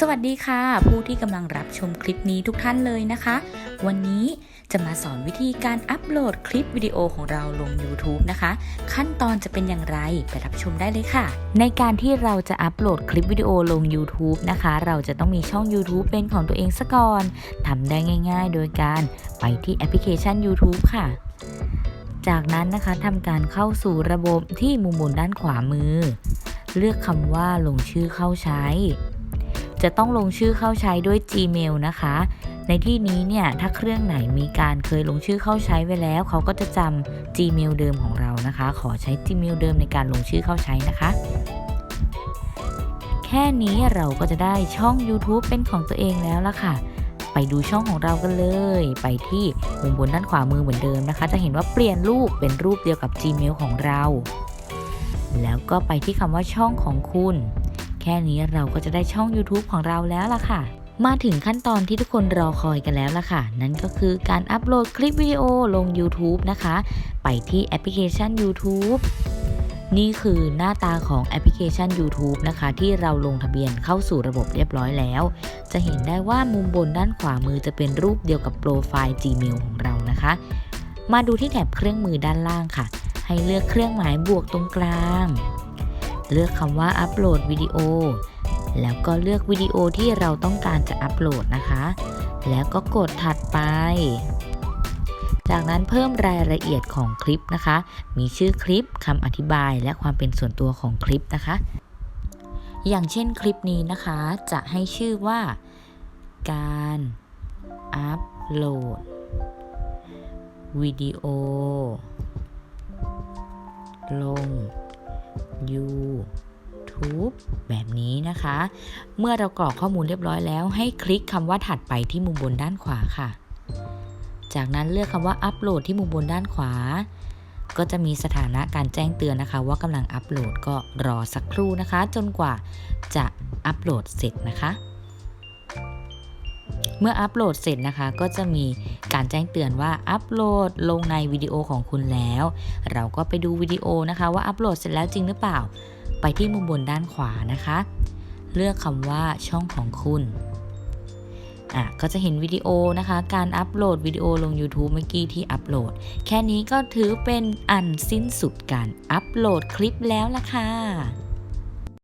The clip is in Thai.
สวัสดีค่ะ ผู้ที่กำลังรับชมคลิปนี้ทุกท่านเลยนะคะ วันนี้จะมาสอนวิธีการอัปโหลดคลิปวิดีโอของเราลง YouTube นะคะ ขั้นตอนจะเป็นอย่างไรไปรับชมได้เลยค่ะ ในการที่เราจะอัปโหลดคลิปวิดีโอลง YouTube นะคะ เราจะต้องมีช่อง YouTube เป็นของตัวเองซะก่อนทำได้ง่าย ๆ โดยการไปที่แอปพลิเคชัน YouTube ค่ะ จากนั้นนะคะทำการเข้าสู่ระบบที่มุมบนด้านขวามือ เลือกคำว่าลงชื่อเข้าใช้ จะต้องลงชื่อเข้าใช้ด้วย Gmail นะคะ ในที่นี้เนี่ยถ้าเครื่องไหนมีการเคยลงชื่อเข้าใช้ไว้แล้ว เขาก็จะจำ Gmail เดิมของเรานะคะ ขอใช้ Gmail เดิมในการลงชื่อเข้าใช้นะคะแค่นี้เราก็จะได้ช่อง YouTube เป็นของตัวเองแล้วล่ะค่ะ ไปดูช่องของเรากันเลย ไปที่มุมบนด้านขวามือเหมือนเดิมนะคะ จะเห็นว่าเปลี่ยนรูปเป็นรูปเดียวกับ Gmail ของเรา แล้วก็ไปที่คำว่าช่องของคุณ แค่นี้เราก็จะได้ช่อง YouTube ของเราแล้วล่ะค่ะ มาถึงขั้นตอนที่ทุกคนรอคอยกันแล้วล่ะค่ะ นั่นก็คือการอัปโหลดคลิปวิดีโอลง YouTube นะคะ ไปที่แอปพลิเคชัน YouTube นี่คือหน้าตาของแอปพลิเคชัน YouTube นะคะ ที่เราลงทะเบียนเข้าสู่ระบบเรียบร้อยแล้ว จะเห็นได้ว่ามุมบนด้านขวามือจะเป็นรูปเดียวกับโปรไฟล์ Gmail ของเรานะคะ มาดูที่แถบเครื่องมือด้านล่างค่ะ ให้เลือกเครื่องหมายบวกตรงกลาง เลือกคำว่าอัปโหลดวิดีโอ แล้วก็เลือกวิดีโอที่เราต้องการจะอัปโหลดนะคะ แล้วก็กดถัดไป จากนั้นเพิ่มรายละเอียดของคลิปนะคะ มีชื่อคลิปคำอธิบายและความเป็นส่วนตัวของคลิปนะคะ อย่างเช่นคลิปนี้นะคะ จะให้ชื่อว่า การอัปโหลดวิดีโอลง YouTube แบบนี้นะคะ เมื่อเรากรอกข้อมูลเรียบร้อยแล้ว ให้คลิกคำว่าถัดไปที่มุมบนด้านขวาค่ะ จากนั้นเลือกคำว่าอัปโหลดที่มุมบนด้านขวา ก็จะมีสถานะการแจ้งเตือนนะคะ ว่ากำลังอัปโหลดก็รอสักครู่นะคะ จนกว่าจะอัปโหลดเสร็จนะคะ เมื่ออัปโหลดเสร็จนะคะ ก็จะมีการแจ้งเตือนว่าอัปโหลดลงในวิดีโอของคุณแล้ว เราก็ไปดูวิดีโอนะคะว่าอัปโหลดเสร็จแล้วจริงหรือเปล่า ไปที่มุมบนด้านขวานะคะ เลือกคำว่าช่องของคุณอะก็จะเห็นวิดีโอนะคะ การอัปโหลดวิดีโอลง YouTube เมื่อกี้ที่อัปโหลด แค่นี้ก็ถือเป็นอันสิ้นสุดการอัปโหลดคลิปแล้วล่ะค่ะ